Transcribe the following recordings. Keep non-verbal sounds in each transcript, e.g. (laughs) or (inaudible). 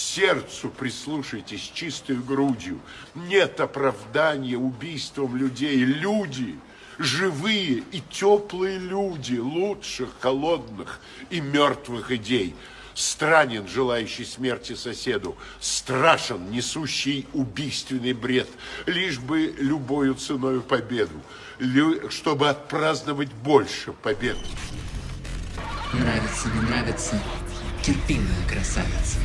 сердцу прислушайтесь чистой грудью. Нет оправдания убийством людей. Люди, живые и теплые люди, лучших, холодных и мертвых идей. Странен желающий смерти соседу, страшен несущий убийственный бред, лишь бы любою ценою победу, чтобы отпраздновать больше побед. Нравится, не нравится, терпимая красавица.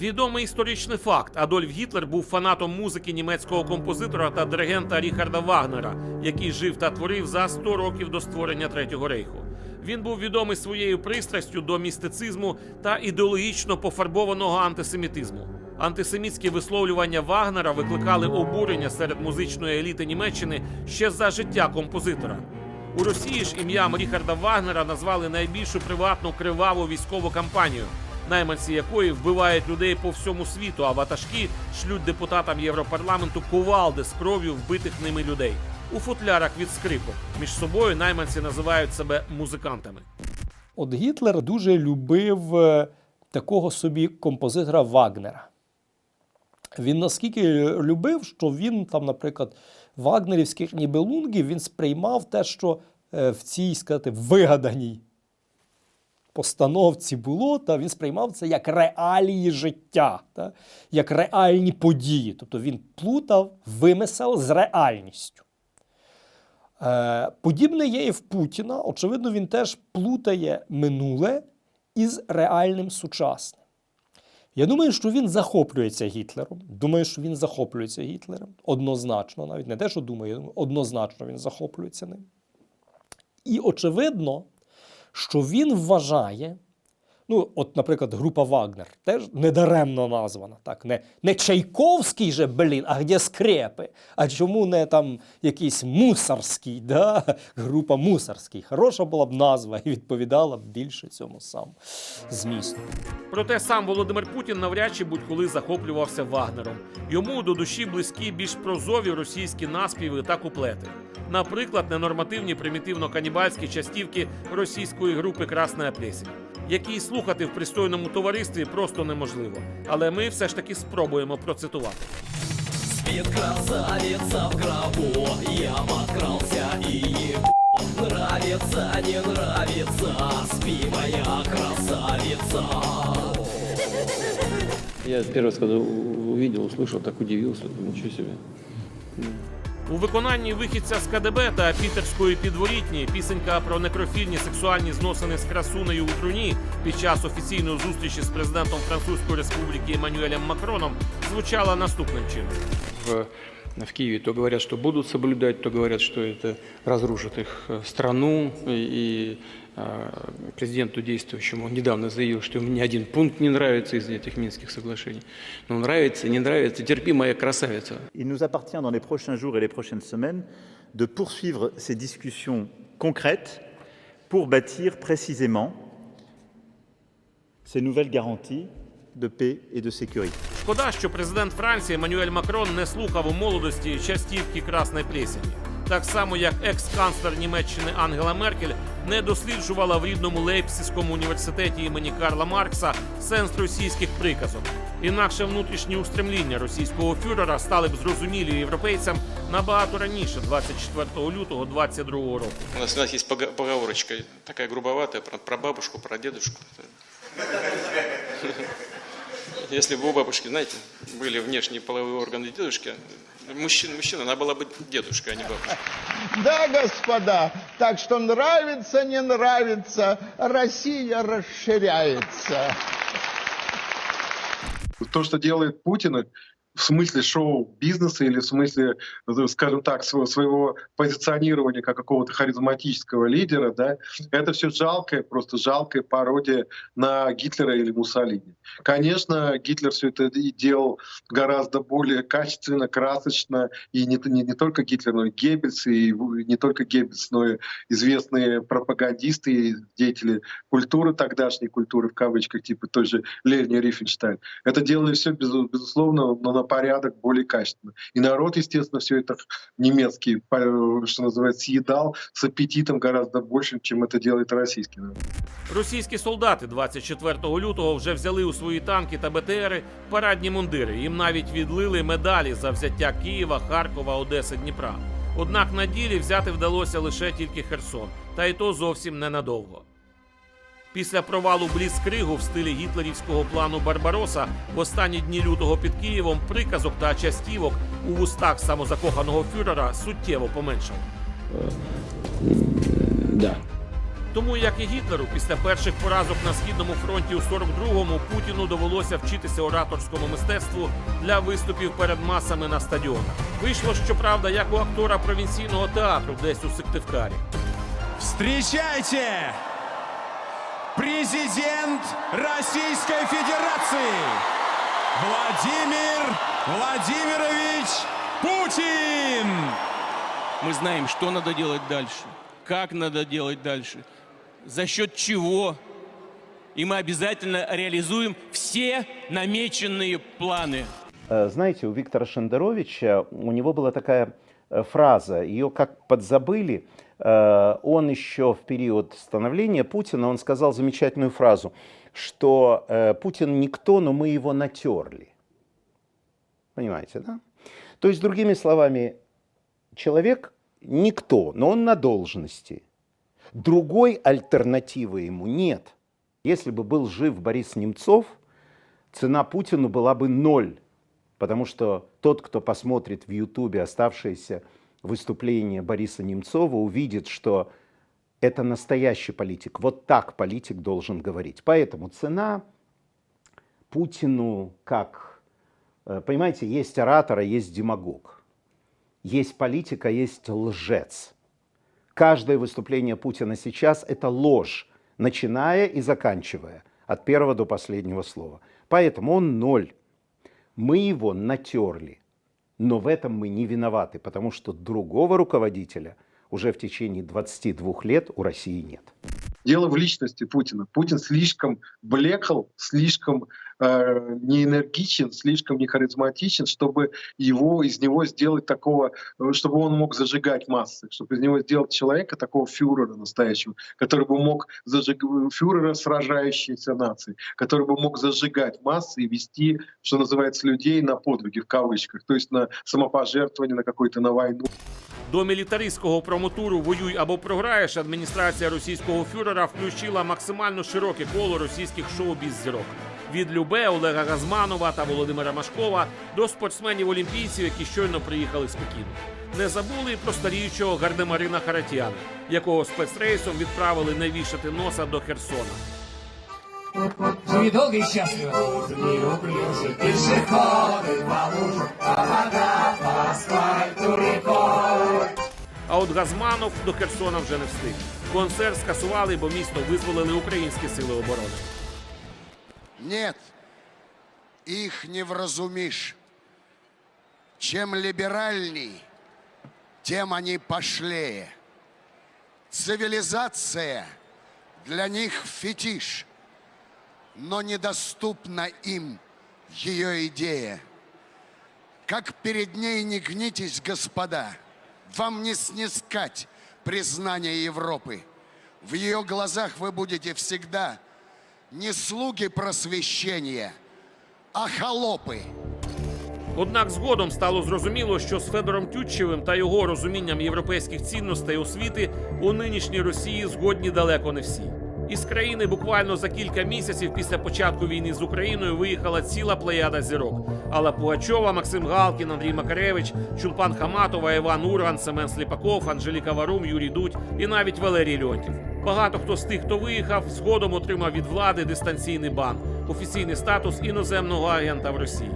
Відомий історичний факт: Адольф Гітлер був фанатом музики німецького композитора та диригента Ріхарда Вагнера, який жив та творив за 100 років до створення Третього рейху. Він був відомий своєю пристрастю до містицизму та ідеологічно пофарбованого антисемітизму. Антисемітські висловлювання Вагнера викликали обурення серед музичної еліти Німеччини ще за життя композитора. У Росії ж ім'ям Ріхарда Вагнера назвали найбільшу приватну криваву військову кампанію, найманці якої вбивають людей по всьому світу, а ватажки шлють депутатам Європарламенту кувалди з кров'ю вбитих ними людей у футлярах від скрипок. Між собою найманці називають себе музикантами. От Гітлер дуже любив е, такого собі композитора Вагнера. Він наскільки любив, що він там, наприклад, вагнерівських нібелунгів він сприймав те, що е, в цій сказати, вигаданій постановці було, та він сприймав це як реалії життя, та, як реальні події. Тобто він плутав вимисел з реальністю. Е, подібне є і в Путіна. Очевидно, він теж плутає минуле із реальним сучасним. Я думаю, що він захоплюється Гітлером. Думаю, що він захоплюється Гітлером. Однозначно, навіть не те, що думаю, однозначно він захоплюється ним. І очевидно, що він вважає, ну, от, наприклад, група Вагнер теж недаремно названа. Так? Не, не Чайковський же, блін, а де скрепи? А чому не там якийсь мусорський, да? група мусорський? Хороша була б назва і відповідала б більше цьому самому змісту. Проте сам Володимир Путін навряд чи будь-коли захоплювався Вагнером. Йому до душі близькі більш прозові російські наспіви та куплети. Наприклад, ненормативні примітивно-канібальські частівки російської групи Красна Плесень, які слухати в пристойному товаристві просто неможливо. Але ми все ж таки спробуємо процитувати. Спит красавица в гробу Я подкрался и ебу Нравится, не нравится Спи, моя красавица Я первый раз, когда у- увидел, услышал, так удивился. Думаю, Ничего себе. У виконанні вихідця з КДБ та пітерської підворітні пісенька про некрофільні сексуальні зносини з красунею у труні під час офіційної зустрічі з президентом Французької республіки Еммануелем Макроном звучала наступним чином. В, в Киеве то говорят, что будут соблюдать, то говорят, что это разрушит их э, страну. И, и, э, президенту действующему он недавно заявил, что ему ни один пункт не нравится из этих Минских соглашений. Но нравится, не нравится, терпи, моя красавица. Il nous appartient dans les prochains jours et les prochaines semaines de poursuivre ces discussions concrètes pour bâtir précisément ces nouvelles garanties de paix et de sécurité. Шкода, що президент Франції Еммануель Макрон не слухав у молодості частівки красної плесені. Так само, як екс-канцлер Німеччини Ангела Меркель не досліджувала в рідному Лейпцизькому університеті імені Карла Маркса сенс російських приказок. Інакше внутрішні устремління російського фюрера стали б зрозумілі європейцям набагато раніше, 24 лютого 22 року. У нас, у нас пога- поговорочка, такая грубоватая, про, про бабушку, про дедушку. (laughs) Если бы у бабушки, знаете, были внешние половые органы дедушки, мужчина, мужчина, она была бы дедушка, а не бабушка. (laughs) Да, господа, так что нравится, не нравится, Россия расширяется. То, что делает Путин, в смысле шоу-бизнеса или в смысле, э, скажем так, сво- своего позиционирования как какого-то харизматического лидера, да, это все жалкое, просто жалкая пародия на Гитлера или Муссолини. Конечно, Гитлер все это и делал гораздо более качественно, красочно, и не, не, не только Гитлер, но и Геббельс, и не только Геббельс, но и известные пропагандисты и деятели культуры, тогдашней культуры в кавычках, типа той же Лени Рифенштайн. Это делали все, безусловно, но на порядок более качественно. И народ, естественно, все это немецкий, что называется, съедал с аппетитом гораздо больше, чем это делает российский народ. Російські солдати 24 лютого вже взяли у свої танки та БТРи парадні мундири. Їм навіть відлили медалі за взяття Києва, Харкова, Одеси, Дніпра. Однак на ділі взяти вдалося лише тільки Херсон, та й то зовсім ненадовго. Після провалу Бліцкригу в стилі гітлерівського плану Барбароса в останні дні лютого під Києвом приказок та частівок у вустах самозакоханого фюрера суттєво поменшав. Да. Тому, як і Гітлеру, після перших поразок на східному фронті у 42-му Путіну довелося вчитися ораторському мистецтву для виступів перед масами на стадіонах. Вийшло, щоправда, як у актора провінційного театру десь у Сиктивкарі. Встречайте! Президент Российской Федерации Владимир Владимирович Путин! Мы знаем, что надо делать дальше, как надо делать дальше, за счет чего. И мы обязательно реализуем все намеченные планы. Знаете, у Виктора Шендеровича, у него была такая э, фраза, ее как подзабыли, Э, он еще в период становления Путина, он сказал замечательную фразу, что э, Путин никто, но мы его натерли. Понимаете, да? То есть, другими словами, человек никто, но он на должности. Другой альтернативы ему нет. Если бы был жив Борис Немцов, цена Путину была бы ноль. Потому что тот, кто посмотрит в Ютубе оставшиеся выступление Бориса Немцова, увидит, что это настоящий политик. Вот так политик должен говорить. Поэтому цена Путину как... Э, понимаете, есть оратор, а есть демагог. Есть политик, а есть лжец. Каждое выступление Путина сейчас – это ложь, начиная и заканчивая, от первого до последнего слова. Поэтому он ноль. Мы его натерли. Но в этом мы не виноваты, потому что другого руководителя уже в течение 22 лет у России нет. Дело в личности Путина. Путин слишком блекал, слишком э, неэнергичен, слишком не харизматичен, чтобы его, из него сделать такого, э, чтобы он мог зажигать массы, чтобы из него сделать человека, такого фюрера настоящего, который бы мог зажигать, фюрера сражающейся нации, который бы мог зажигать массы и вести, что называется, людей на подвиги, в кавычках, то есть на самопожертвование, на какой-то на войну. До мілітаристського промотуру Воюй або програєш адміністрація російського фюрера включила максимально широке коло російських шоу-біз-зірок. Від Любе, Олега Газманова та Володимира Машкова до спортсменів-олімпійців, які щойно приїхали з Пекіну. Не забули і про старіючого Гардемарина Харатіана, якого спецрейсом відправили не вішати носа до Херсона. Живи долго и счастливо. Неуклюжие пешеходы по лужам, по вода, по асфальту рекой. А от Газманов до Херсона вже не встиг. Концерт скасували, бо місто визволили українські сили оборони. Нет, их не вразумишь. Чем либеральней, тем они пошлее. Цивилизация для них фетиш, но недоступна им ее идея. Как перед ней не гнитесь, господа, вам не снискать признание Европы. В ее глазах вы будете всегда не слуги просвещения, а холопы. Однак згодом стало зрозуміло, що з Федором Тютчевим та його розумінням європейських цінностей освіти у нинішній Росії згодні далеко не всі. Із країни буквально за кілька місяців після початку війни з Україною виїхала ціла плеяда зірок: Алла Пугачова, Максим Галкін, Андрій Макаревич, Чулпан Хаматова, Іван Урган, Семен Сліпаков, Анжеліка Варум, Юрій Дудь і навіть Валерій Льонтів. Багато хто з тих, хто виїхав, згодом отримав від влади дистанційний бан, офіційний статус іноземного агента в Росії.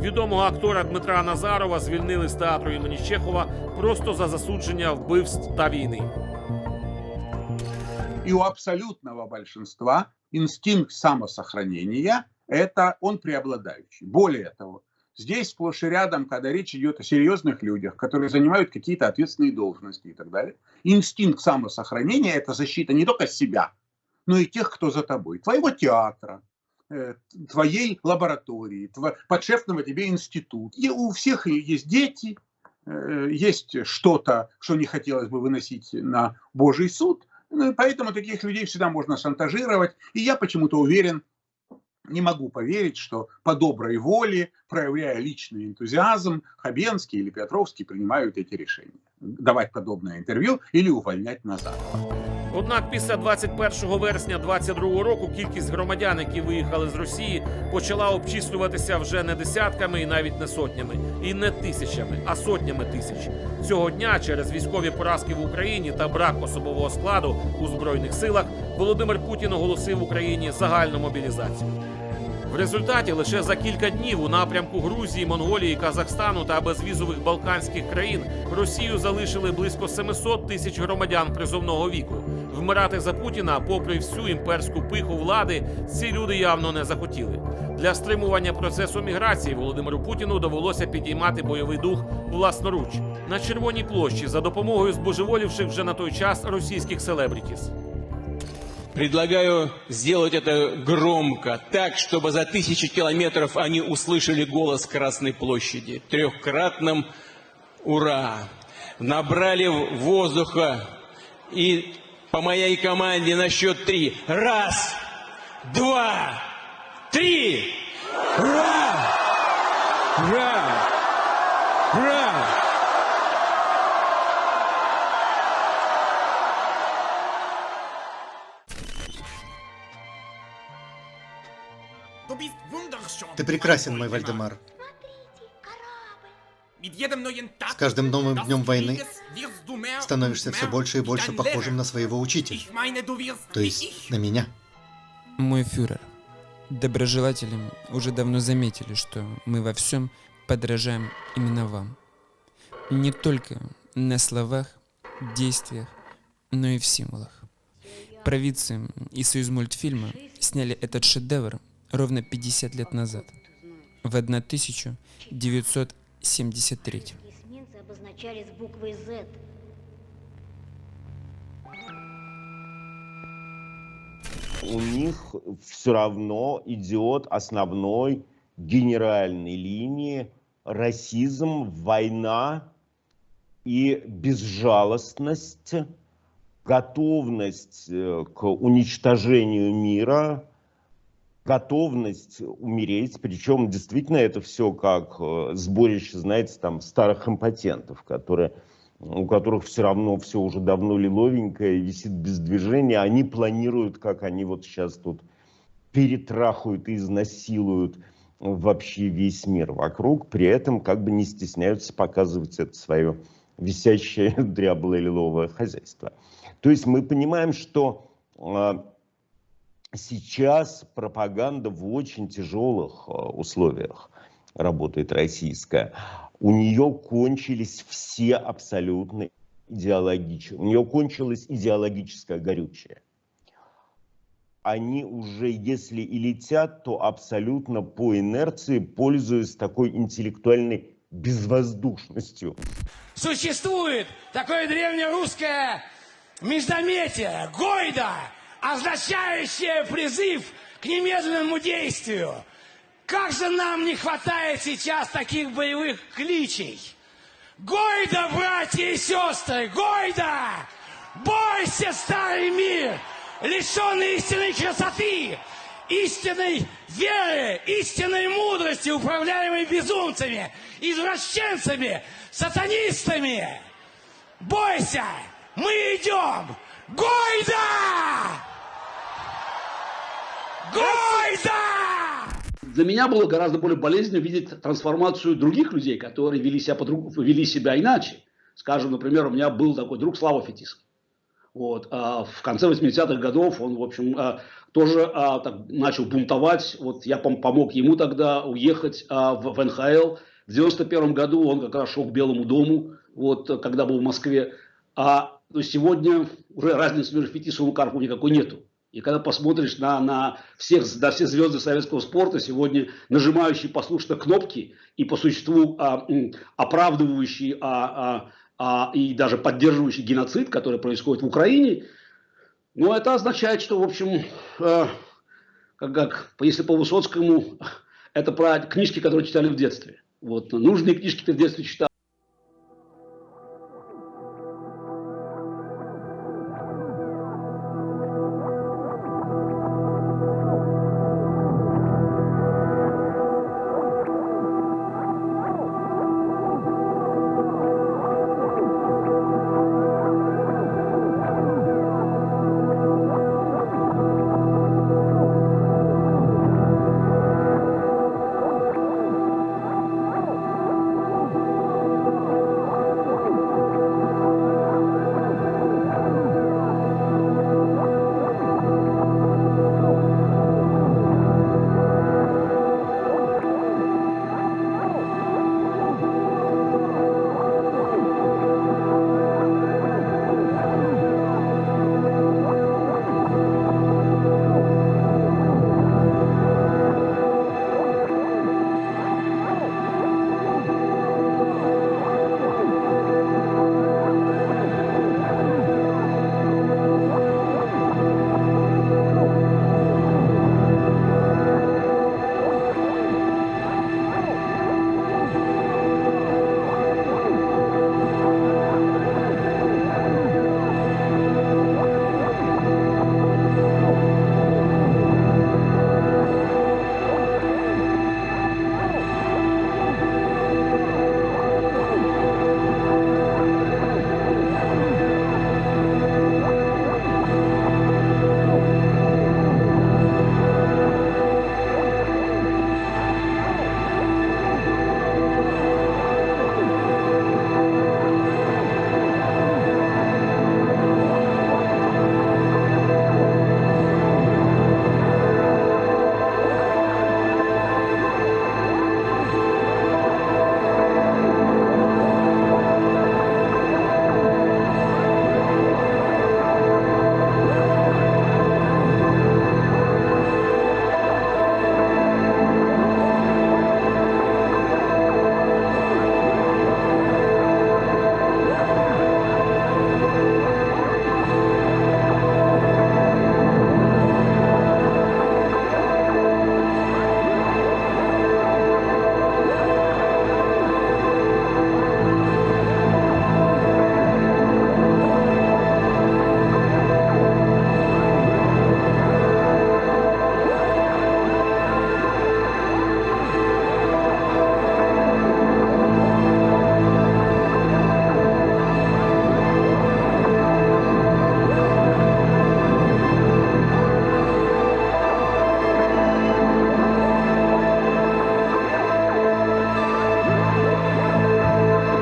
Відомого актора Дмитра Назарова звільнили з театру імені Чехова просто за засудження вбивств та війни. И у абсолютного большинства инстинкт самосохранения – это он преобладающий. Более того, здесь сплошь и рядом, когда речь идет о серьезных людях, которые занимают какие-то ответственные должности и так далее, инстинкт самосохранения – это защита не только себя, но и тех, кто за тобой, твоего театра, э, твоей лаборатории, подшефного тебе института. И у всех есть дети, э, есть что-то, что не хотелось бы выносить на Божий суд, и поэтому таких людей всегда можно шантажировать. И я почему-то уверен, не могу поверить, что по доброй воле, проявляя личный энтузиазм, Хабенский или Петровский принимают эти решения. Давать подобное интервью или увольнять назад. Однак після 21 вересня 22 року кількість громадян, які виїхали з Росії, почала обчислюватися вже не десятками і навіть не сотнями, і не тисячами, а сотнями тисяч. Цього дня через військові поразки в Україні та брак особового складу у збройних силах Володимир Путін оголосив Україні загальну мобілізацію. В результаті лише за кілька днів у напрямку Грузії, Монголії, Казахстану та безвізових балканських країн Росію залишили близько 700 тисяч громадян призовного віку. Вмирати за Путіна, попри всю імперську пиху влади, ці люди явно не захотіли. Для стримування процесу міграції Володимиру Путіну довелося підіймати бойовий дух власноруч на червоній площі за допомогою збожеволівших вже на той час російських селебрітіс. Предлагаю сделать это громко, так, чтобы за тысячи километров они услышали голос Красной площади. Трехкратным «Ура!» Набрали воздуха и по моей команде на счет три. Раз, два, три! Ура! Ура! Ура! Ты прекрасен, мой Вальдемар. С каждым новым днем войны становишься все больше и больше похожим на своего учителя. То есть на меня. Мой фюрер, доброжелатели уже давно заметили, что мы во всем подражаем именно вам. Не только на словах, действиях, но и в символах. Провидцы и Союз мультфильма сняли этот шедевр ровно 50 лет назад, в 1973. Эсминцы обозначались буквой Z. у них все равно идет основной генеральной линии расизм, война и безжалостность, готовность э, к уничтожению мира, готовность умереть. Причем действительно это все как э, сборище, знаете, там старых импотентов, которые у которых все равно все уже давно лиловенькое, висит без движения, они планируют, как они вот сейчас тут перетрахают и изнасилуют вообще весь мир вокруг, при этом как бы не стесняются показывать это свое висящее (laughs) дряблое лиловое хозяйство. То есть мы понимаем, что э, сейчас пропаганда в очень тяжелых э, условиях работает российская у нее кончились все абсолютно идеологические, у нее кончилось идеологическое горючее. Они уже, если и летят, то абсолютно по инерции, пользуясь такой интеллектуальной безвоздушностью. Существует такое древнерусское междометие, гойда, означающее призыв к немедленному действию. Как же нам не хватает сейчас таких боевых кличей? Гойда, братья и сестры, Гойда! Бойся, старый мир, лишенный истинной красоты, истинной веры, истинной мудрости, управляемой безумцами, извращенцами, сатанистами. Бойся, мы идем! Гойда! Гойда! Для меня было гораздо более болезненно видеть трансформацию других людей, которые вели себя, по-друг- вели себя иначе. Скажем, например, у меня был такой друг Слава Фетисов. Вот, а в конце 80-х годов он, в общем, а, тоже а, так, начал бунтовать. Вот я пом- помог ему тогда уехать а, в, в НХЛ. В 91 году он как раз шел к Белому дому, вот, когда был в Москве. А есть сегодня уже разницы между Фетисовым и Карповым никакой нету. И когда посмотришь на, на, всех, на все звезды советского спорта, сегодня нажимающие послушно кнопки и по существу а, оправдывающие а, а, а, и даже поддерживающие геноцид, который происходит в Украине, ну, это означает, что, в общем, э, как, как если по Высоцкому, это про книжки, которые читали в детстве. Вот, нужные книжки ты в детстве читал.